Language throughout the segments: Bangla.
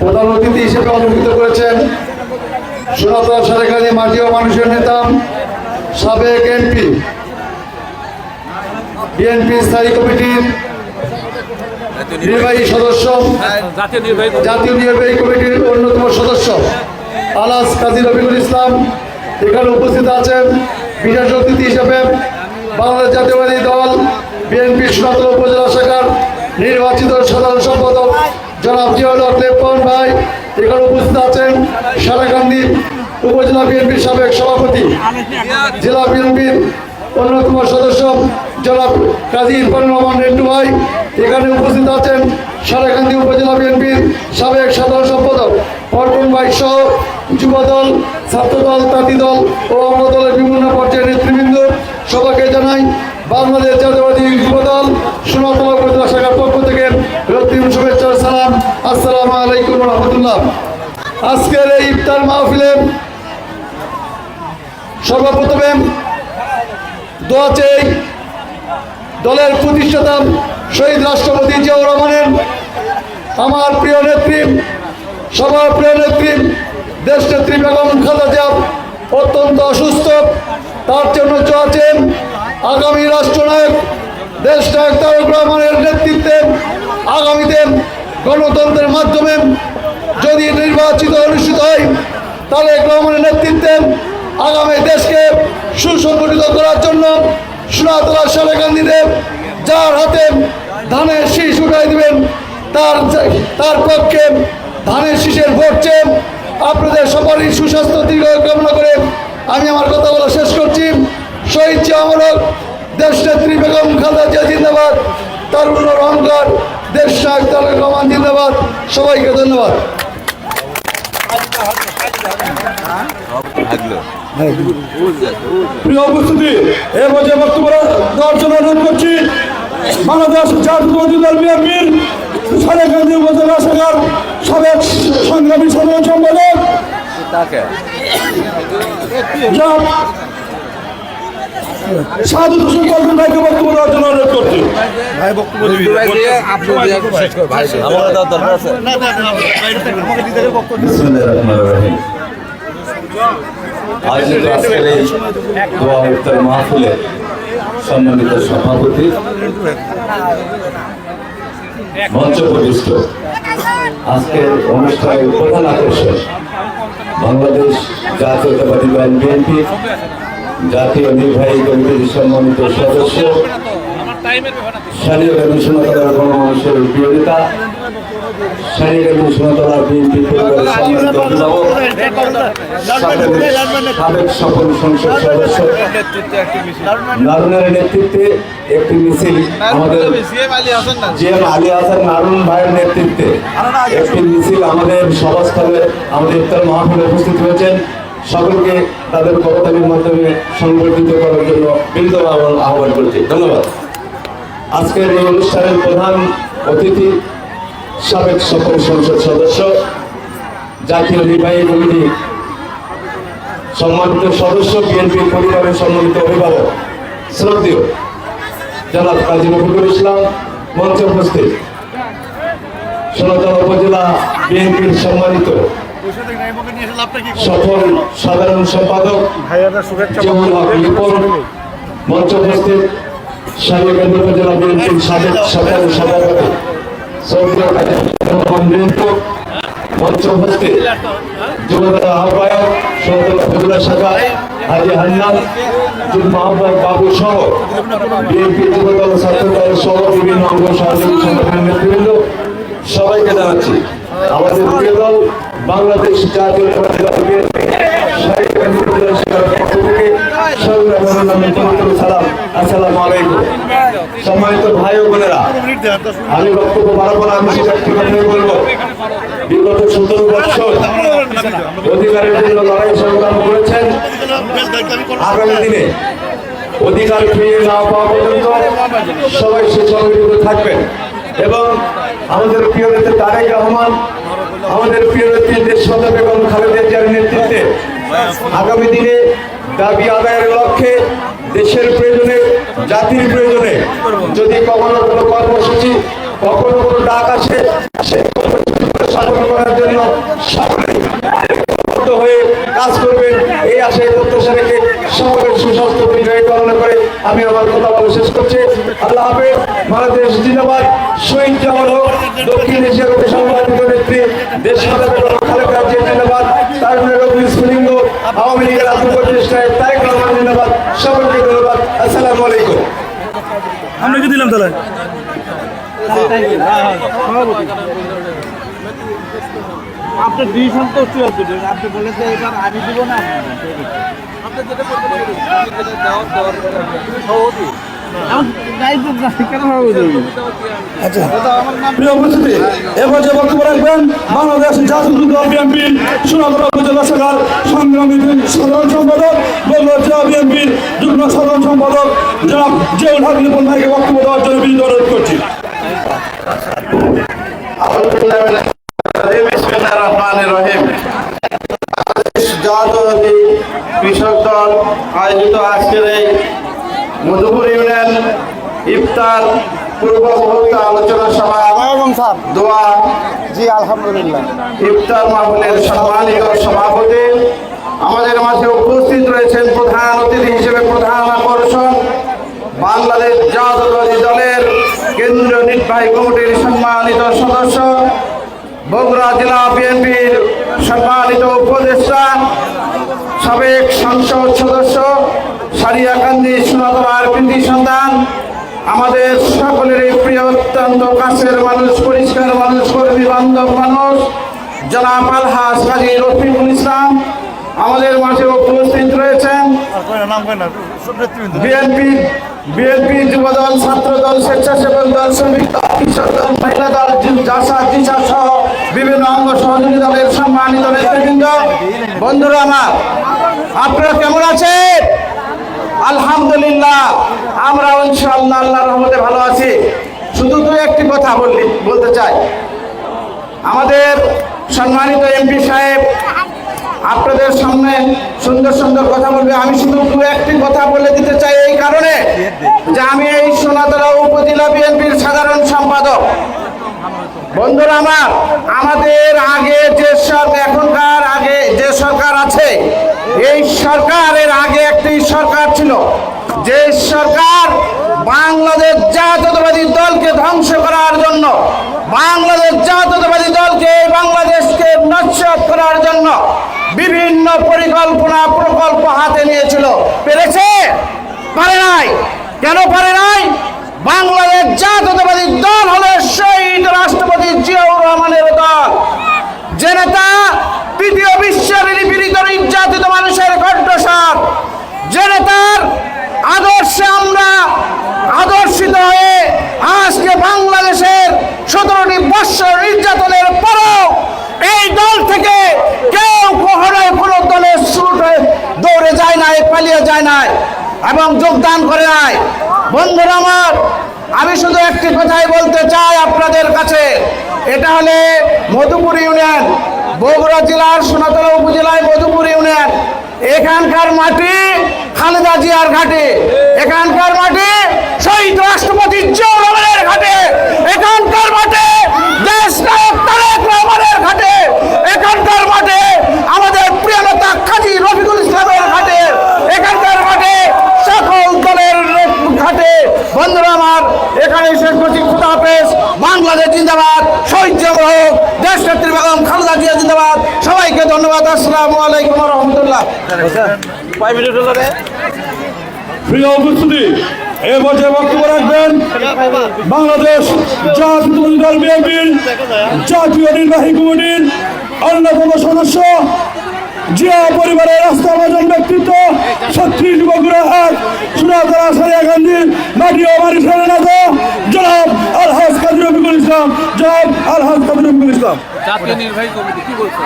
প্রধান অতিথি হিসেবে অলঙ্কৃত করেছেন। সনাতন সারেখালী মাটি ও মানুষের নেতা, সাবেক এমপি, বিএনপি স্থায়ী কমিটির নির্বাহী সদস্য, জাতীয় নির্বাহী কমিটির অন্যতম সদস্য আলাস কাজী রফিকুল ইসলাম, এখানে উপস্থিত আছেন বিশেষ অতিথি হিসেবে বাংলাদেশ জাতীয়বাদী দল বিএনপি সনাতন উপজেলা শাখার নির্বাচিত সাধারণ সম্পাদক জনাব জিয়াউল হক লেপন ভাই, এখানে উপস্থিত আছেন সারাকান্দি উপজেলা বিএনপির সাবেক সভাপতি, জেলা বিএনপির অন্যতম সদস্য জনাব কাজী ইরফান রহমান রেন্টু ভাই, এখানে উপস্থিত আছেন সারাকান্দি উপজেলা বিএনপির সাবেক সাধারণ সম্পাদক অর্পণ ভাই সহ যুবদল, ছাত্রদল তাঁতি দল ও অঙ্গ দলের বিভিন্ন পর্যায়ের নেতৃবৃন্দ। সবাইকে জানাই বাংলাদেশ জাতীয়বাদী উপজেলা শাখার পক্ষ থেকে রক্তিম শুভেচ্ছা সালাম। আসসালামু আলাইকুম রহমতুল্লাহ। আজকের এই ইফতার মাহফিলে সর্বপ্রথমে দোয়া চেয়ে দলের প্রতিষ্ঠাতা শহীদ রাষ্ট্রপতি জিয়াউর রহমানের, আমার প্রিয় নেত্রী, সবার প্রিয় নেত্রী দেশ নেত্রী বেগম খালেদা অত্যন্ত অসুস্থ, তার জন্য চাচ্ছেন আগামী রাষ্ট্রনায়ক দেশ নায়ক তারক রহমানের নেতৃত্বে আগামীতে গণতন্ত্রের মাধ্যমে যদি নির্বাচিত অনুষ্ঠিত হয় তারেক রহমানের নেতৃত্বে আগামী দেশকে সুসংগঠিত করার জন্য সোনাতলা সালেকান্দিতে যার হাতে ধানের শীষ উঠাই দিবেন, তার তার পক্ষে ধানের শীষের ভোট চেয়ে আপনাদের সবারই সুস্বাস্থ্য দীর্ঘ কামনা করে আমি আমার কথা বলা শেষ করছি। শহীদ জিয়ামরক দেশ নেত্রী বেগম খালেদা জিয়া জিন্দাবাদ তার অহংকার, দেশ নায়ক তারেক রহমান জিন্দাবাদ। সবাইকে ধন্যবাদ। সংগ্রামী সাধারণ সম্পাদক সাধু হোসেন কল্পন ভাইকে বক্তব্য দেওয়ার জন্য অনুরোধ করছি। বিসমিল্লাহির রহমানির রহিম। আয়োজিত আজকের এই দোয়া ইফতার মাহফিলে সম্মানিত সভাপতি মঞ্চ প্রবিষ্ট আজকের অনুষ্ঠানের প্রধান আকর্ষণ বাংলাদেশ জাতীয়তাবাদী দল বিএনপি জাতীয় নির্বাহী কমিটির সম্মানিত সদস্য স্থানীয় কমিশনার গণমানুষের কমিশনার বিএনপি পরিবারের সম্মানিত সাবেক- সংসদ সদস্য নারুনের নেতৃত্বে একটি মিছিল আমাদের জি এম আলী নারুন ভাইয়ের নেতৃত্বে। একটি মিছিল আমাদের সভাস্থলে আমাদের ইফতার মাহফিলে উপস্থিত হয়েছেন। সকলকে তাদের করতালির মাধ্যমে সংগঠিত করার জন্য বিনীত আহ্বান- করছি। ধন্যবাদ। আজকের এই অনুষ্ঠানের প্রধান অতিথি সাবেক সকল সংসদ সদস্য, জাতীয় নির্বাহী কমিটি সম্মানিত সদস্য, বিএনপি পরিবারের সম্মানিত অভিভাবক, শ্রদ্ধেয় জনাব কাজী রফিকুল ইসলাম, মঞ্চে উপস্থিত। সনাতন উপজেলা বিএনপির সম্মানিত সফল সাধারণ সম্পাদক মঞ্চে উপস্থিত সাহেবগঞ্জ উপজেলা বিএনপির সাবেক সফল সভাপতি সৌদি রহমান রিন্টু মঞ্চে উপস্থিত আহ্বায়ক শাখা হাজি মোহাম্মদ বাবু সহ বিএনপি যুবদল ছাত্রদল সহ বিভিন্ন অঙ্গ সহযোগী সংগঠনের নেতৃবৃন্দ। সবাইকে জানাচ্ছি আমাদের প্রিয় দল বাংলাদেশ জাতীয় সম্মানিত ভাই বোনেরা বক্তব্য অধিকারের লড়াই সংগ্রাম আগামী দিনে অধিকার ফিরিয়ে না পাওয়া পর্যন্ত সবাই থাকবেন। এবং আমাদের প্রিয় নেতা তারেক রহমান আমাদের প্রিয় নেত্রী দেশমাতা বেগম খালেদা জিয়ার নেতৃত্বে আগামী দিনে দাবি আদায়ের লক্ষ্যে দেশের প্রয়োজনে, জাতির প্রয়োজনে যদি কখনো কোনো কর্মসূচি, কখনো কোনো ডাক আসে, সেই সাফল্য করার জন্য সকলেই হয়ে কাজ করবেন। এই আশায় প্রত্যাশা রেখে সকলের সুস্বাস্থ্য বিজয়ী কামনা করে আমি আমার কথা বলা শেষ করছি। আল্লাহ হাফেজ, বাংলাদেশ জিন্দাবাদ। শহীদ জামাল হোক, দক্ষিণ এশিয়ার নেত্রী দেশ খালেদা জিয়া জিন্দাবাদ তার রবি স্ফুলিঙ্গ আওয়ামী লীগের আত্মপ্রচেষ্টায় তারেক রহমান জিন্দাবাদ সকলকে ধন্যবাদ আসসালামু আলাইকুম আমরা কি দিলাম তাহলে আপনি দুই চুয়ার আপনি বলেন যে এবার আমি দিব না আপনি যেটা হবে আচ্ছা। প্রিয় উপস্থিতি এবার যে বক্তব্য রাখবেন বাংলাদেশ জাতীয় দল বিএনপির সোনাতলা উপজেলা শাখার সংগ্রামী সাধারণ সম্পাদক বগুড়া জেলা বিএনপির যুগ্ম সাধারণ সম্পাদক জনাব জিয়াউল হক নিপুণ ভাইকে বক্তব্য দেওয়ার জন্য বিনীত অনুরোধ করছি। জাতীয়তাবাদী কৃষক দল আয়োজিত আজকের এই মধুপুর ইউনিয়ন ইফতার পূর্ব মুহূর্তে আলোচনা সভা দোয়া। জি আলহামদুলিল্লাহ। ইফতার মাহফিলের সম্মানিত সভাপতি আমাদের মাঝে উপস্থিত রয়েছেন প্রধান অতিথি হিসেবে প্রধান আকর্ষণ বাংলাদেশ জাতীয়তাবাদী দলের কেন্দ্রীয় নির্বাহী কমিটির সম্মানিত সদস্য বগুড়া জেলা বিএনপির সম্মানিত উপদেষ্টা সাবেক সংসদ সদস্য সারিয়াকান্দি সোনাতলার কৃতি সন্তান আমাদের সকলের প্রিয় অত্যন্ত কাছের মানুষ, পরিষ্কার মানুষ, কর্মী বান্ধব মানুষ, জনাব আলহাস কাজী রফিকুল ইসলাম, আমাদের মাঝে উপস্থিত রয়েছেন বিএনপি বিএনপি যুবদল, ছাত্রদল, স্বেচ্ছাসেবক দল, শ্রমিক দল, কৃষক দল, মহিলা দল জাসা, দিশা সহ বিভিন্ন অঙ্গ সহযোগী দলের সম্মানিত নেতৃবৃন্দ। বন্ধুরা আমার, আপনারা কেমন আছেন? আলহামদুলিল্লাহ, আমরা ইনশাআল্লাহ আল্লাহ রহমতে ভালো আছি। শুধু দু একটি কথা বললি, বলতে চাই। আমাদের সম্মানিত এমপি সাহেব, আপনাদের সামনে সুন্দর সুন্দর কথা বলবে। আমি শুধু দু একটি কথা বলে দিতে চাই এই কারণে যে আমি এই সোনাতলা উপজেলা বিএনপির সাধারণ সম্পাদক। বন্ধুরা আমার, আমাদের আগে যে সরকার, এখনকার আগে যে সরকার আছে এই সরকারের আগে একটি সরকার ছিল, যে সরকার বাংলাদেশ জাতীয়তাবাদী দলকে ধ্বংস করার জন্য, বাংলাদেশ জাতীয়তাবাদী দলকে বাংলাদেশকে নস্বাত করার জন্য বিভিন্ন পরিকল্পনা, প্রকল্প হাতে নিয়েছিল। পেরেছে? পারে নাই। কেন পারে নাই? বাংলাদেশ জাতীয়তাবাদী দল হলো শহীদ রাষ্ট্রপতি জিয়াউর রহমানের দল। যে নেতা তৃতীয় বিশ্বের নির্যাতিত মানুষের কণ্ঠস্বর যে নেতার আদর্শে আমরা আদর্শিত হয়ে আজকে বাংলাদেশের সতেরোটি বৎসর নির্যাতনের পরও এই দল থেকে কেউ কখনোই কোনো দলের হয়ে দৌড়ে যায় নাই, পালিয়ে যায় নাই এবং যোগদান করে নাই। বন্ধুরা আমার, আমি শুধু একটি কথাই বলতে চাই আপনাদের কাছে। এটা হলে মধুপুর ইউনিয়ন, বগুড়া জেলার সোনাতলা উপজেলায় মধুপুর ইউনিয়ন। এখানকার মাটি খালেদা জিয়ার ঘাটে এখানকার মাটি শহীদ রাষ্ট্রপতি জিয়াউর ঘাটে এখানকার মাটি দেশ নায়ক তারেক রহমানের ঘাটে এখানকার মাঠে আমাদের প্রিয় নেতা কাজী রফিকুল ইসলামের ঘাটে এখানকার মাঠে সকল দলের ঘাটে বন্ধুরা আমার এখানে শেষ করছি। খুদা হাফেজ। বাংলাদেশ জিন্দাবাদ। শহীদ জিয়াউর হোক। দেশ নেত্রী বেগম খালেদা জিয়া জিন্দাবাদ। সবাইকে ধন্যবাদ। আসসালামু আলাইকুম রহমতুল্লাহ। প্রিয় উপস্থিতি এ পর্যায়ে বক্তব্য রাখবেন বাংলাদেশ জাতীয় দল বিএনপির জাতীয় নির্বাহী কমিটির অন্যতম সদস্য জিয়া পরিবারের রাস্তাভাজন ব্যক্তিত্ব ছত্রিশ বগুড়া হাট সুরাতলা সারিয়া গান্ধী মাটি ও বারিশের নেতা জনাব আলহাজ কাজী রফিকুল ইসলাম জনাব আলহাজ কাজী রফিকুল ইসলাম। জাতীয় নির্বাহী কমিটি কি বলছে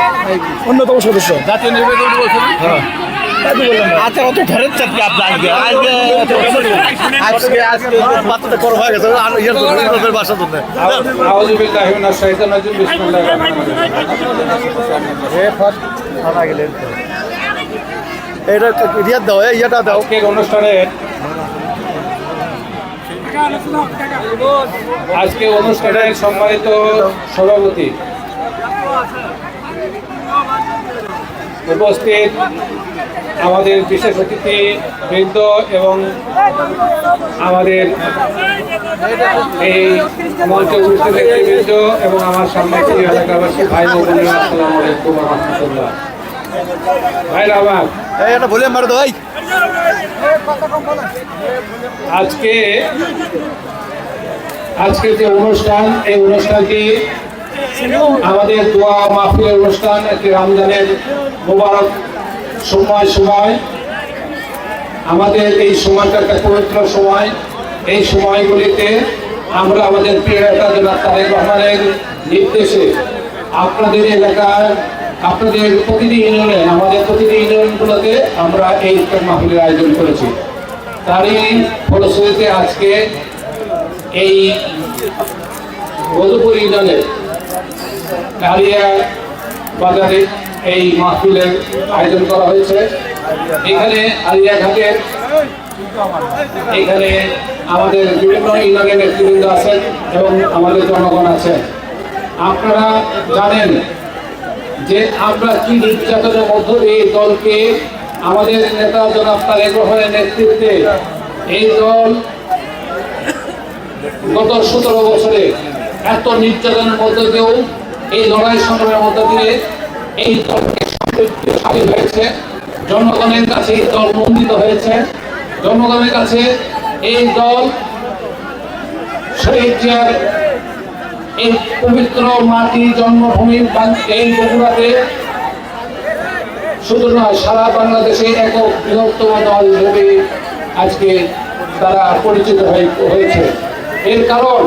অন্যতম সদস্য। জাতীয় নির্বাহী কমিটি বলছে আচ্ছা অত ধরেন চাপকে আপনি আজকে। আজকে আজকে। আজকে বাচ্চাটা কর হয়ে গেছে। আর ইয়ার তো বাসা তো আউযু বিল্লাহি মিনাশ শাইতানির রাজিম। বিসমিল্লাহির রহমানির রহিম এটা রিয়াদ দাও ইয়েটা দাও। আজকের অনুষ্ঠানের আজকে অনুষ্ঠানের সম্মানিত সভাপতি উপস্থিত আমাদের বিশেষ অতিথি বৃন্দ এবং আমাদের এই মঞ্চে উপস্থিত বৃন্দ এবং আমার সম্মানিত এলাকাবাসী ভাই বোনেরা আসসালামু আলাইকুম রাহমাতুল্লাহ। ভাইরা আমার। আজকে আজকে যে অনুষ্ঠান এই অনুষ্ঠানটি আমাদের দোয়া মাহফিলের অনুষ্ঠান একটি রমজানের মোবারক সময় সময়। আমাদের এই সময়টা একটা পবিত্র সময়। এই সময়গুলিতে আমরা আমাদের প্রিয় নেতা তারেক রহমানের নির্দেশে আপনাদের এলাকার, আপনাদের প্রতিটি ইউনিয়নে, আমাদের প্রতিটি ইউনিয়নগুলোতে আমরা এই ইফতার মাহফিলের আয়োজন করেছি। তারই ফলশ্রুতিতে আজকে এই মধুপুর ইউনিয়নের কালিয়া বাজারে এই মাহফিলের আয়োজন করা হয়েছে। এখানে আলিয়া ঘাটের এখানে আমাদের বিভিন্ন ইউনিয়নের নেতৃবৃন্দ আছেন এবং আমাদের জনগণ আছেন। আপনারা জানেন যে আমরা কি নির্যাতনের মধ্য এই দলকে আমাদের নেতা জনাব তারেক রহমানের নেতৃত্বে এই দল গত সতেরো বছরে এত নির্যাতনের মধ্য দিয়েও, এই লড়াই সংগ্রামের মধ্য দিয়ে এই দলকে শক্তিশালী হয়েছে জনগণের কাছে এই দল মন্দিত হয়েছে। জনগণের কাছে এই দল শহীদ এই পবিত্র মাটি জন্মভূমি এই বগুড়াতে শুধু নয়, সারা বাংলাদেশে এক বৃহত্তম দল হিসেবে আজকে তারা পরিচিত হয়েছে। এর কারণ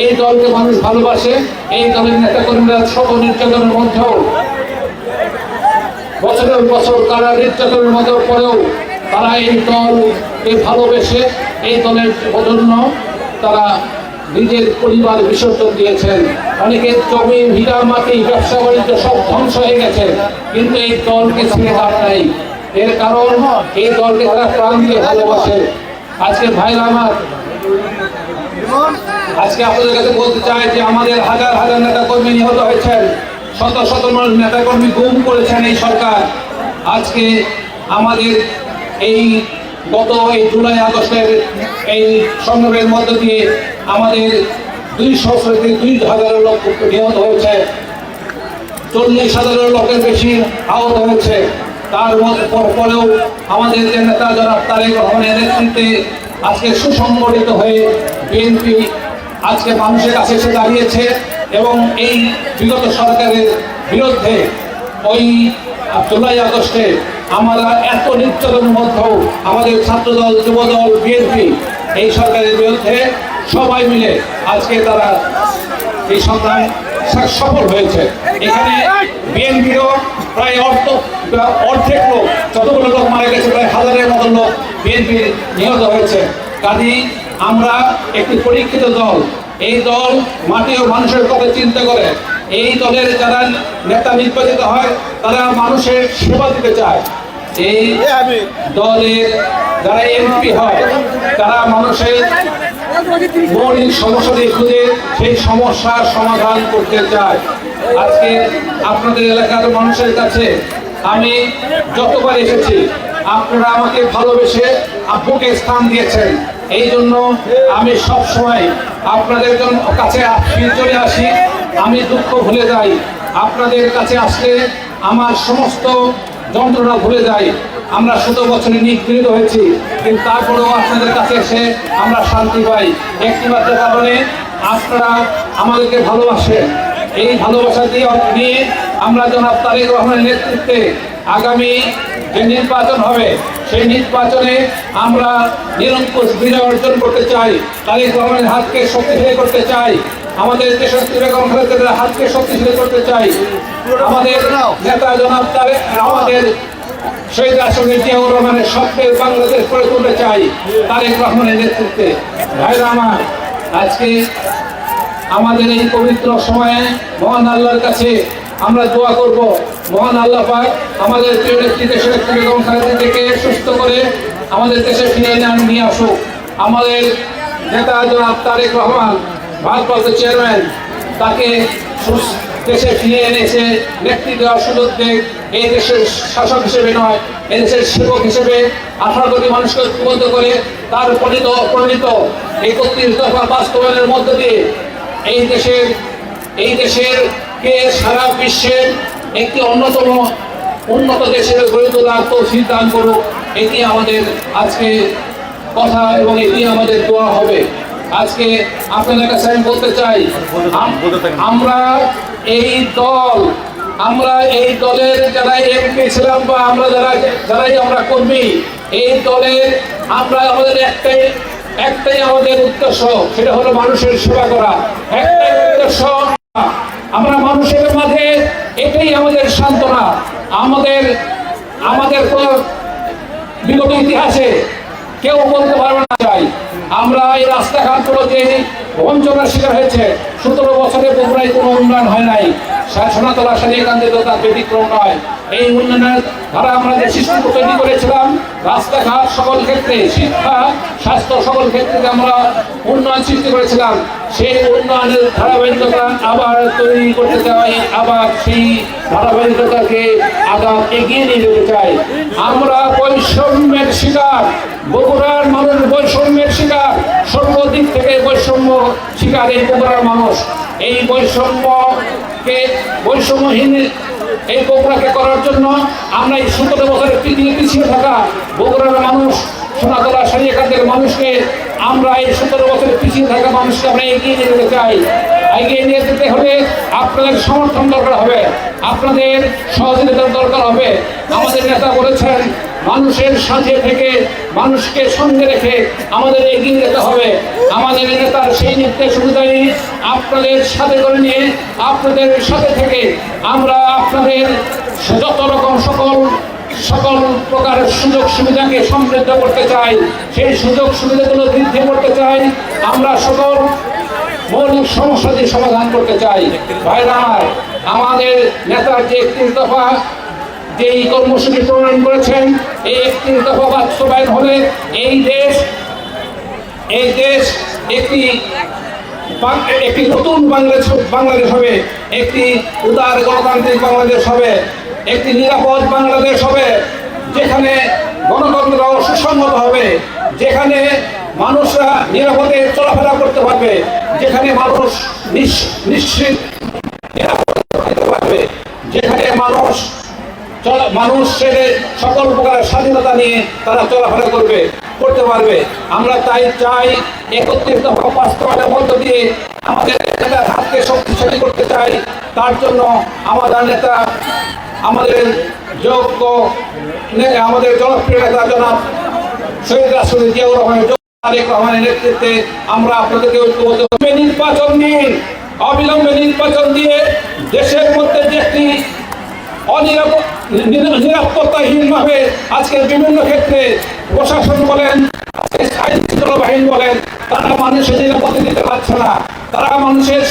এই দলকে মানুষ ভালোবাসে, এই দলের নেতাকর্মীরা সব নির্যাতনের মধ্যেও, বছরের বছর তারা নির্যাতনের মধ্যে পরেও তারা এই দলকে ভালোবেসে, এই দলের জন্য তারা নিজের পরিবার বিসর্জন দিয়েছেন। অনেকের জমি হীরা মাটি, ব্যবসা, বাণিজ্য সব ধ্বংস হয়ে গেছে, কিন্তু এই দলকে ছেড়ে দাম নাই। এর কারণ, এই দলকে তারা প্রাণ দিয়ে ভালোবাসে। আজকে ভাইরা আমার আজকে আপনাদের কাছে বলতে চাই যে আমাদের হাজার হাজার নেতা কর্মী নিহত হয়েছেন। শত শত মানুষ নেতা কর্মী গুম করেছেন এই সরকার। আজকে আমাদের এই গত এই জুলাই আগস্টের এই সংগ্রামের মধ্য দিয়ে আমাদের দুই থেকে দুই হাজারের লোক নিহত হয়েছে। চল্লিশ হাজারের লোকের বেশি আহত হয়েছে। তার মধ্যে পর- পরেও আমাদের যে নেতা জনাব তারেক রহমানের নেতৃত্বে আজকে সুসংগঠিত হয়ে বিএনপি আজকে মানুষের কাছে এসে দাঁড়িয়েছে এবং এই বিগত সরকারের বিরুদ্ধে ওই জুলাই আগস্টে আমরা এত নির্যাতনের মধ্যেও আমাদের ছাত্রদল, যুবদল, বিএনপি এই সরকারের বিরুদ্ধে সবাই মিলে আজকে তারা এই সংগ্রাম সফল হয়েছে। এখানে বিএনপিরও প্রায় অর্ধ অর্ধেক লোক যতগুলো লোক মারা গেছে প্রায় হাজারের মতো লোক বিএনপি নিহত হয়েছে। কাজী আমরা একটি পরীক্ষিত দল। এই দল মাটি ও মানুষের কথা চিন্তা করে। এই দলের যারা নেতা নির্বাচিত হয় তারা মানুষের সেবা দিতে চায়। এই দলের যারা এমপি হয় তারা মানুষের মৌলিক সমস্যা খুঁজে সেই সমস্যার সমাধান করতে চাই। আজকে আপনাদের এলাকার মানুষের কাছে আমি যতবার এসেছি, আপনারা আমাকে ভালোবেসে আব্বুকে স্থান দিয়েছেন। এই জন্য আমি সব সময় আপনাদের কাছে চলে আসি। আমি দুঃখ ভুলে যাই। আপনাদের কাছে আসলে আমার সমস্ত যন্ত্রণা ভুলে যাই। আমরা শত বছরে নিগৃহীত হয়েছি, কিন্তু তারপরেও আপনাদের কাছে এসে আমরা শান্তি পাই। একটি মাত্র কারণে আপনারা আমাদেরকে ভালোবাসেন। এই ভালোবাসা দিয়ে নিয়ে আমরা জনাব তারেক রহমানের নেতৃত্বে আগামী যে নির্বাচন হবে, সেই নির্বাচনে আমরা নিরঙ্কুশ বিজয় অর্জন করতে চাই, তারেক রহমানের হাতকে শক্তিশালী করতে চাই, আমাদের দেশত্রী বেগম খালেদা হাতকে শক্তিশালী করতে চাই। আমাদের নেতা জনাব তারেক আমাদের শহীদ রাষ্ট্রপতি জিয়াউর রহমানের স্বপ্নের বাংলাদেশ করে তুলতে চাই তারেক রহমানের নেতৃত্বে। ভাইরা আমার, আজকে আমাদের এই পবিত্র সময়ে মহান আল্লাহর কাছে আমরা দোয়া করব। মহান আল্লাহ পাক আমাদের থেকে সুস্থ করে আমাদের দেশে ফিরে নিয়ে আসুক। আমাদের নেতা জনাব তারেক রহমান ভারপ্রাপ্ত চেয়ারম্যান তাকে দেশে ফিরে এনেছে, নেতৃত্ব দেওয়ার সুযোগ দেয়। এই দেশের শাসক হিসেবে নয়, এই দেশের সেবক হিসেবে আঠারো কোটি মানুষকে ঐক্যবদ্ধ করে তার প্রণীত প্রণীত একত্রিশ দফা বাস্তবায়নের মধ্য দিয়ে এই দেশের এই দেশের কে সারা বিশ্বের একটি অন্যতম উন্নত দেশের গড়ে তোলার তৌফিক দান করুক। এটি আমাদের আজকে কথা এবং এটি আমাদের দোয়া হবে। আজকে আপনাদের কাছে আমি বলতে চাই আমরা এই দল আমরা এই দলের যারা এমপি ছিলাম বা আমরা যারা যারাই আমরা কর্মী এই দলের আমরা আমাদের একটাই একটাই আমাদের উদ্দেশ্য সেটা হলো মানুষের সেবা করা। একটাই উদ্দেশ্য আমরা। মানুষের মাঝে এটাই আমাদের সান্ত্বনা। আমাদের আমাদের বিগত ইতিহাসে কেউ বলতে পারবে না চাই আমরা এই রাস্তাঘাটগুলো যে বঞ্চনার শিকার হয়েছে। সতেরো বছরে বগুড়ায় কোনো উন্নয়ন হয় নাই। সোনাতলা তো তার ব্যতিক্রম নয়। এই উন্নয়নের ধারা আমরা যে সৃষ্টি তৈরি করেছিলাম, রাস্তাঘাট সকল ক্ষেত্রে, শিক্ষা, স্বাস্থ্য সকল ক্ষেত্রে আমরা উন্নয়ন সৃষ্টি করেছিলাম, সেই উন্নয়নের ধারাবাহিকতা আবার তৈরি করতে চাই, আবার সেই ধারাবাহিকতাকে আগাম এগিয়ে নিয়ে যেতে চাই। আমরা বৈষম্যের শিকার, বগুড়ার মানুষ বৈষম্যের শিকার, সর্বদিক থেকে বৈষম্য শিকার এই বগুড়ার মানুষ। এই বৈষম্যকে, বৈষম্যহীন এই বগুড়াকে করার জন্য আমরা এই সতেরো বছরের পিছিয়ে পিছিয়ে থাকা বগুড়ার মানুষ, সোনাতলা সারিয়াকান্তের মানুষকে আমরা এই সতেরো বছর পিছিয়ে থাকা মানুষকে আমরা এগিয়ে নিয়ে যেতে চাই। এগিয়ে নিয়ে যেতে হলে আপনাদের সমর্থন দরকার হবে, আপনাদের সহযোগিতার দরকার হবে। আমাদের নেতা বলেছেন মানুষের সাথে থেকে মানুষকে সঙ্গে রেখে আমাদের এগিয়ে যেতে হবে। আমাদের নেতার সেই নির্দেশ অনুযায়ী আপনাদের সাথে করে নিয়ে আপনাদের সাথে থেকে আমরা আপনাদের যত রকম সকল সকল প্রকারের সুযোগ সুবিধাকে সমৃদ্ধ করতে চাই, সেই সুযোগ সুবিধাগুলো বৃদ্ধি করতে চাই, আমরা সকল মৌলিক সমস্যাটি সমাধান করতে চাই। ভাইরা আমার, আমাদের নেতার যে একত্রিশ দফা যে এই কর্মসূচি প্রণয়ন করেছেন, এই একত্রিশ দফা বাস্তবায়ন হলে এই দেশ এই দেশ একটি একটি নতুন বাংলাদেশ বাংলাদেশ হবে। একটি উদার গণতান্ত্রিক বাংলাদেশ হবে। একটি নিরাপদ বাংলাদেশ হবে, যেখানে গণতন্ত্র সুসংগত হবে, যেখানে মানুষরা নিরাপদে চলাফেরা করতে পারবে, যেখানে মানুষ নিশ- নিশ্চিত নিরাপদ যেখানে মানুষ চলা- মানুষের সকল প্রকারের স্বাধীনতা নিয়ে তারা চলাফেরা করবে, করতে পারবে আমরা তাই চাই একত্রিত বাস্তবায়নের মধ্য দিয়ে আমাদের নেতার হাতকে শক্তিশালী করতে চাই তার জন্য আমাদের নেতা, আমাদের যোগ্য আমাদের জনপ্রিয় নেতা জনাব শহীদ রাষ্ট্রপতি জিয়াউর রহমানের তারেক রহমানের নেতৃত্বে আমরা আপনাদেরকে ঐক্যবদ্ধ। নির্বাচন দিন অবিলম্বে নির্বাচন দিয়ে দেশের মধ্যে যে নিরাপত্তাহীনভাবে আজকের বিভিন্ন ক্ষেত্রে প্রশাসন বলেন বাহিনী বলেন, তারা মানুষের নিরাপত্তা দিতে পারছে না। তারা মানুষের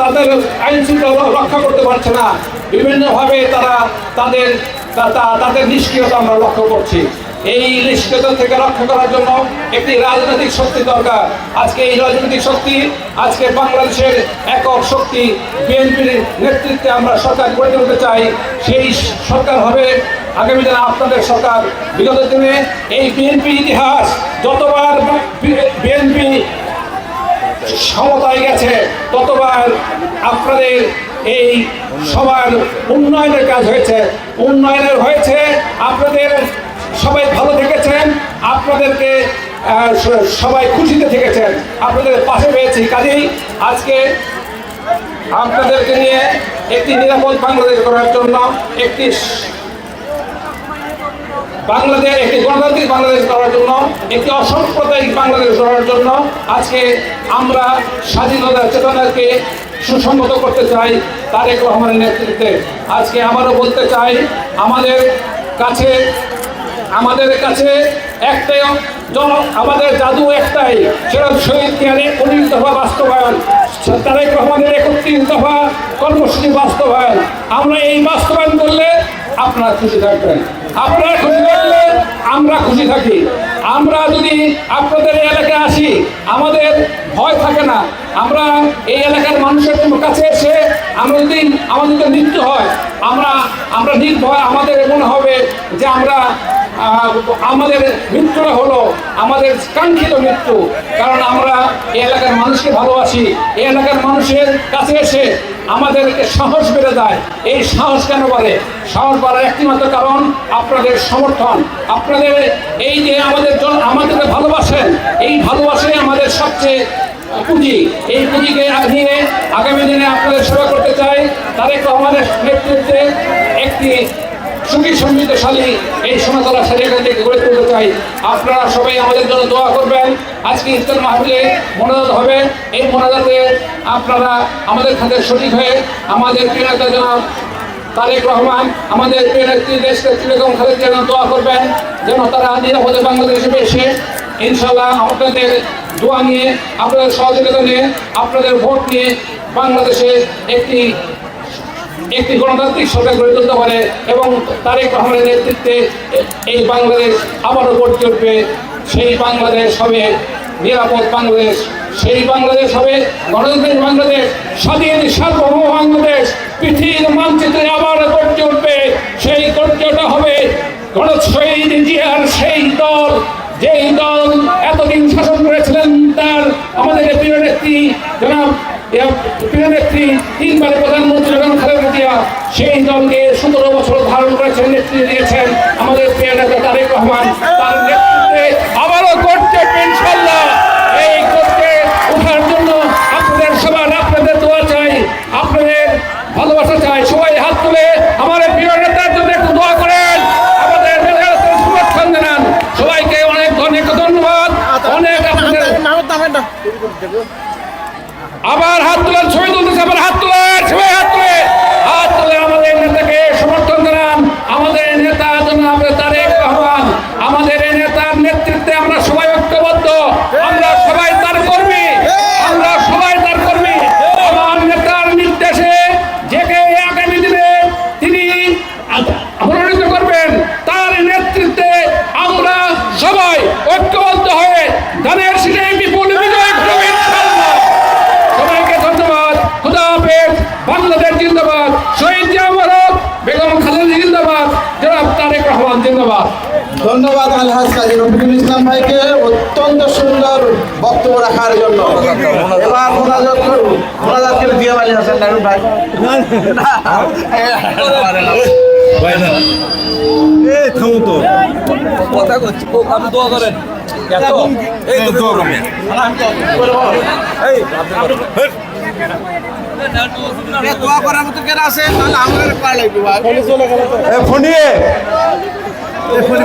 তাদের আইন শৃঙ্খলা রক্ষা করতে পারছে না। বিভিন্নভাবে তারা তাদের তাদের নিষ্ক্রিয়তা আমরা লক্ষ্য করছি। এই নিষ্ক্রিয়তা থেকে রক্ষা করার জন্য একটি রাজনৈতিক শক্তি দরকার। আজকে এই রাজনৈতিক শক্তি, আজকে বাংলাদেশের একক শক্তি বিএনপির নেতৃত্বে আমরা সরকার গড়ে তুলতে চাই, সেই সরকার হবে আগামী দিনে আপনাদের সরকার। বিগত দিনে এই বিএনপি ইতিহাস যতবার বিএনপি সমতায় গেছে, ততবার আপনাদের এই সবার উন্নয়নের কাজ হয়েছে। উন্নয়নের হয়েছে আপনাদের সবাই ভালো থেকেছেন, আপনাদেরকে সবাই খুশিতে থেকেছেন, আপনাদের পাশে পেয়েছি কাজেই আজকে আপনাদেরকে নিয়ে একটি নিরাপদ বাংলাদেশ করার জন্য একটি বাংলাদেশ, একটি গণতান্ত্রিক বাংলাদেশ করার জন্য, একটি অসাম্প্রদায়িক বাংলাদেশ করার জন্য আজকে আমরা স্বাধীনতার চেতনাকে সুসংগত করতে চাই তারেক রহমানের নেতৃত্বে। আজকে আমারও বলতে চাই, আমাদের কাছে আমাদের কাছে একটাই জন আমাদের জাদু একটাই, সেটা শহীদ কেয়ারে উনিশ দফা বাস্তবায়ন। তারেক রহমানের একত্রিশ দফা কর্মসূচি বাস্তবায়ন। আমরা এই বাস্তবায়ন করলে আপনারা খুশি থাকবেন। আপনারা খুশি থাকলে আমরা খুশি থাকি। আমরা যদি আপনাদের এই এলাকায় আসি, আমাদের ভয় থাকে না। আমরা এই এলাকার মানুষের কাছে এসে আমরা যদি আমাদের মৃত্যু হয়, আমরা আমরা নির্ভয় আমাদের মনে হবে যে আমরা আমাদের মৃত্যুটা হলো আমাদের কাঙ্ক্ষিত মৃত্যু। কারণ আমরা এই এলাকার মানুষকে ভালোবাসি। এই এলাকার মানুষের কাছে এসে আমাদেরকে সাহস বেড়ে যায়। এই সাহস কেন বাড়ে? সাহস বাড়ার একটিমাত্র কারণ আপনাদের সমর্থন। আপনাদের এই যে আমাদের জন আমাদেরকে ভালোবাসেন, এই ভালোবাসাই আমাদের সবচেয়ে পুঁজি। এই পুঁজিকে নিয়ে আগামী দিনে আপনাদের সেবা করতে চাই। তারেক রহমানের নেতৃত্বে একটি সুখী, সমৃদ্ধশালী এই সোনাতলা থেকে গড়ে তুলতে চাই। আপনারা সবাই আমাদের জন্য দোয়া করবেন। আজকে ইফতার মাহফিলে মোনাজাত হবে। এই মোনাজাতে আপনারা আমাদের খাতে সঠিক হয়ে আমাদের প্রিয় নেতা জনাব তারেক রহমান, আমাদের প্রিয় নেত্রী দেশ নেত্রী বেগম খালেদ যেন দোয়া করবেন, যেন তারা নিরাপদে বাংলাদেশে এসে ইনশাল্লাহ আপনাদের দোয়া নিয়ে, আপনাদের সহযোগিতা নিয়ে, আপনাদের ভোট নিয়ে বাংলাদেশে একটি একটি গণতান্ত্রিক সরকার গড়ে তুলতে পারে এবং তারেক রহমানের নেতৃত্বে এই বাংলাদেশ আবারও গড়ে উঠবে সেই বাংলাদেশ হবে নিরাপদ বাংলাদেশ। সেই বাংলাদেশ হবে গণতান্ত্রিক বাংলাদেশ, স্বাধীন সার্বভৌম বাংলাদেশ পৃথিবীর মানচিত্রে আবার গড়ে উঠবে। সেই গর্জটা হবে গণশহীদ জিয়ার সেই দল। যেই দল এতদিন শাসন করেছিলেন তার আমাদের প্রিয় নেত্রী, জনাব প্রিয় নেত্রী তিনবার প্রধানমন্ত্রী বেগম খালেদা জিয়া, সেই দলকে সতেরো বছর ধারণ করেছেন, নেতৃত্ব দিয়েছেন আমাদের প্রিয় নেতা তারেক রহমান। তার নেতৃত্বে আবারও করতে ইনশাল্লাহ এই করতে ওঠার জন্য আপনাদের সবার আপনাদের দোয়া চাই আপনাদের ভালোবাসা চাই সবাই হাত তুলে আমার প্রিয় নেতার জন্য একটু দোয়া করেন আমাদের মেধাকে সমর্থন জানান সবাইকে অনেক অনেক ধন্যবাদ অনেক আপনাদের আবার হাত তোলার ছবি তুলতেছে, আবার হাত তোলার, ছবি হাত তুলে। হাত তুলে আমাদের নেতাকে সমর্থন জানান আমাদের নেতা জনাব তারেক রহমান আমাদের এই নেতার নেতৃত্বে আমরা সবাই ঐক্যবদ্ধ আমরা সবাই তার কর্মী আমরা সবাই তার কর্মী আমার নেতার নির্দেশে যে কে আগামী দিনে তিনি মনোনীত করবেন তার নেতৃত্বে আমরা সবাই ঐক্যবদ্ধ হয়ে ধানের সিটে বিপুল বিজয় ঘটবে ইনশাআল্লাহ। সবাইকে ধন্যবাদ খুদা হাফেজ বাংলাদেশ জিন্দাবাদ শহীদ জিয়ামরক বেগম খালেদা জিন্দাবাদ জনাব তারেক রহমান জিন্দাবাদ ধন্যবাদ আলহাজ কাজী রফিকুল ইসলাম ভাইকে। অত্যন্ত সুন্দর বক্তব্য রাখার জন্য। এবার মোনাজাত করুন মোনাজাত করে দিয়ে বাড়ি নারুন ভাই। দোয়া করার মতো কেন আছে তাহলে লাগবে ভাই। ফোনিয়ে। ফোনি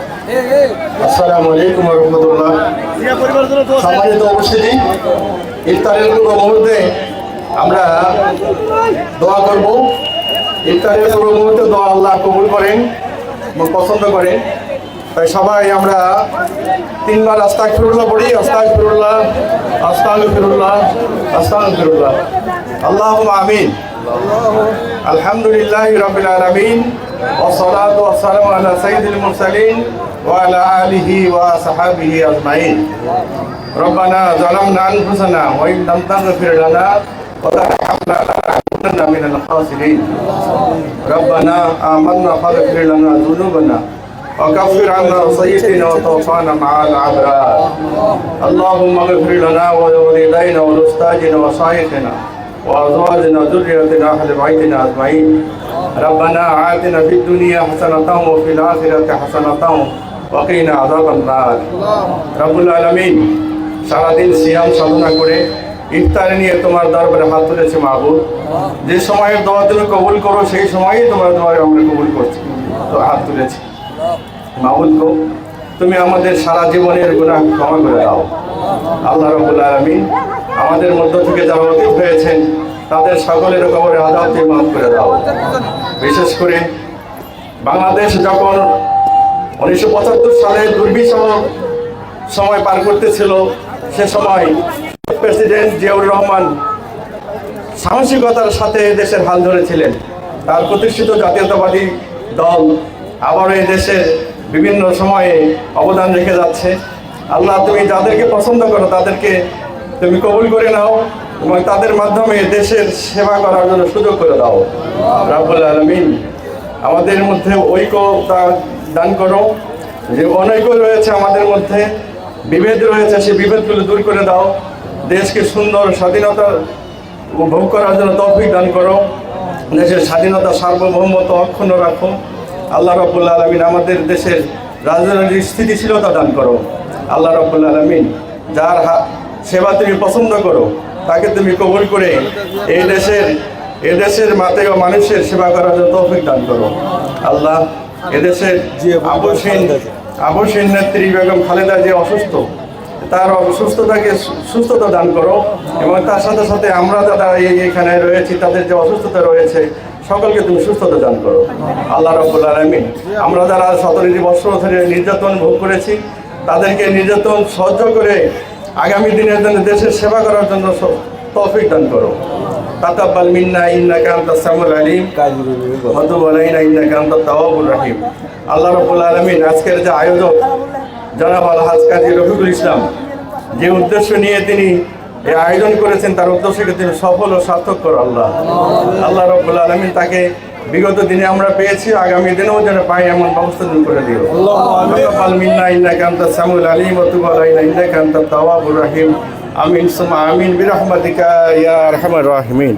আসসালামু আলাইকুম রহমতুল্লাহ সম্মানিত উপস্থিতি ইফতারের পূর্ব মুহূর্তে আমরা দোয়া করব ইফতারের পূর্ব মুহূর্তে দোয়া আল্লাহ কবুল করেন এবং পছন্দ করেন তাই সবাই আমরা তিনবার আস্তাক ফিরুল্লাহ পড়ি আস্তাক ফিরুল্লাহ আস্তাক ফিরুল্লাহ আস্তাক ফিরুল্লাহ আল্লাহ আমিন আলহামদুলিল্লাহ রবিল আলমিন والصلاة والسلام على سيد المرسلين وعلى آله وصحبه أجمعين. ربنا ظلمنا أنفسنا وإن لم تغفر لنا وترحمنا لنكونن من الخاسرين. ربنا آمنا فاغفر لنا ذنوبنا وكفر عنا سيئاتنا وتوفانا مع الأبرار. اللهم اغفر لنا ولوالدينا ولأستاذنا وشيخنا وأزواجنا وذريتنا أهل بيتنا أجمعين. ربنا آتنا في الدنيا حسنة وفي الآخرة حسنة অকরিনা আজাব আন্নার রাবুল আলমিন সারাদিন সিয়াম সাধনা করে ইফতার নিয়ে তোমার দরবারে হাত তুলেছে মাহবুব। যে সময়ে দোয়া তুমি কবুল করো, সেই সময়ই তোমার দোয়ারে আমরা কবুল করছি। তো হাত তুলেছি। মাহবুদ গো, তুমি আমাদের সারা জীবনের গুণা ক্ষমা করে দাও। আল্লাহ রবুল্লা আলমিন আমাদের মধ্য থেকে যারা অতীত হয়েছেন, তাদের সকলের কবরে আদালতে মাফ করে দাও। বিশেষ করে বাংলাদেশ যখন উনিশশো পঁচাত্তর সালে দুর্বিষহ সময় পার করতেছিল সে সময় প্রেসিডেন্ট জিয়াউর রহমান সাহসিকতার সাথে দেশের হাল ধরেছিলেন। তার প্রতিষ্ঠিত জাতীয়তাবাদী দল আবারও এই দেশের বিভিন্ন সময়ে অবদান রেখে যাচ্ছে। আল্লাহ, তুমি যাদেরকে পছন্দ করো তাদেরকে তুমি কবুল করে নাও এবং তাদের মাধ্যমে দেশের সেবা করার জন্য সুযোগ করে দাও। রাবুল আলমিন, আমাদের মধ্যে ঐক্য ঐক্যতা দান করো। যে অনৈক্য রয়েছে আমাদের মধ্যে, বিভেদ রয়েছে, সেই বিভেদগুলো দূর করে দাও। দেশকে সুন্দর স্বাধীনতা ভোগ করার জন্য তৌফিক দান করো। দেশের স্বাধীনতা সার্বভৌমত্ব অক্ষুণ্ণ রাখো। আল্লাহ রব্বুল্লা আলমিন আমাদের দেশের রাজনৈতিক স্থিতিশীলতা দান করো। আল্লাহ রব্বুল্লা আলমিন যার সেবা তুমি পছন্দ করো, তাকে তুমি কবুল করে এই দেশের এ দেশের মাতে মানুষের সেবা করার জন্য তৌফিক দান করো। আল্লাহ এদেশের আবসীন আবসীন নেত্রী বেগম খালেদা যে অসুস্থ। তার অসুস্থতাকে সুস্থতা দান করো এবং তার সাথে সাথে আমরা যারা এই এখানে রয়েছি তাদের যে অসুস্থতা রয়েছে সকলকে তুমি সুস্থতা দান করো। আল্লাহ রব্বুল আলমিন আমরা যারা সতেরোটি বছর ধরে নির্যাতন ভোগ করেছি তাদেরকে নির্যাতন সহ্য করে আগামী দিনের জন্য দেশের সেবা করার জন্য তৌফিক দান করো। তাকাব্বাল মিন্না ইন্নাকা আনতাস সামিউল আলিম। ওয়াতুব আলাইনা ইন্নাকা আনতাত তাওয়াবুর রহিম। আল্লাহ রাব্বুল আলামিন আজকের যে আয়োজক জনাব আল হাজ কাজী রফিকুল ইসলাম যে উদ্দেশ্য নিয়ে তিনি এই আয়োজন করেছেন তার উদ্দেশ্যকে তিনি সফল ও সার্থক করো আল্লাহ। আল্লাহ রব্বুল আলমিন তাকে বিগত দিনে আমরা পেয়েছি আগামী দিনেও যেন পাই এমন ব্যবস্থা তুমি করে দিও। মিন্না ইন্নাকা আনতাস সামিউল আলিম ওয়াতুব আলাইনা ইন্নাকা আনতাত তাওয়াবুর রহিম। আমিন সুমা আমিন বিরহমাতিকা ইয়া আরহামার রাহিমিন